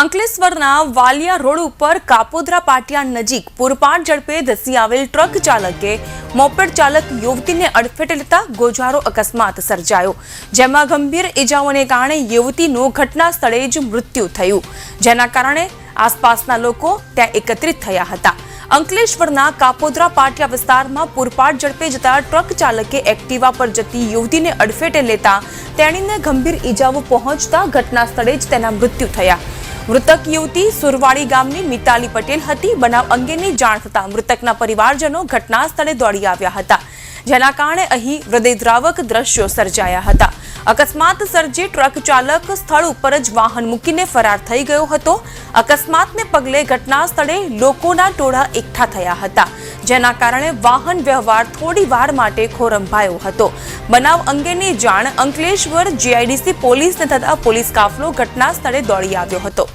અંકલેશ્વરના વાલિયા રોડ ઉપર કાપોદ્રા પાટિયા નજીક પૂરપાટ ઝડપે ધસી આવેલ ટ્રક ચાલકે મોપેડ ચાલક યુવતીને અડફેટે લેતા ગોજારો અકસ્માત સર્જાયો. જેમાં ગંભીર ઇજાઓને કારણે યુવતીનું ઘટના સ્થળે જ મૃત્યુ થયું. જેના કારણે આસપાસના લોકો ત્યાં એકત્રિત થયા હતા. અંકલેશ્વરના કાપોદ્રા પાટિયા વિસ્તારમાં પૂરપાટ ઝડપે જતા ટ્રક ચાલકે એક્ટિવા પર જતી યુવતીને અડફેટે લેતા તેણીને ગંભીર ઈજાઓ પહોંચતા ઘટના સ્થળે જ તેના મૃત્યુ થયા. મૃતક યુવતી સુરવાડી ગામની મિતાલી પટેલ હતી. બનાવ અંગેની જાણ થતાં મૃતકના પરિવારજનો ઘટના સ્થળે દોડી આવ્યા હતા. જેના કારણે અહીં હૃદયદ્રાવક દ્રશ્યો સર્જાયા હતા. અકસ્માત સર્જે ટ્રક ચાલક સ્થળ ઉપર જ વાહન મૂકીને ફરાર થઈ ગયો હતો. અકસ્માતને પગલે ઘટના સ્થળે લોકોના ટોળા એકઠા થયા હતા, જેના કારણે વાહન વ્યવહાર થોડી વાર માટે ખોરંભાયો હતો. બનાવ અંગેની જાણ અંકલેશ્વર જીઆઈડીસી પોલીસને થતાં પોલીસ કાફલો ઘટના સ્થળે દોડી આવ્યો હતો.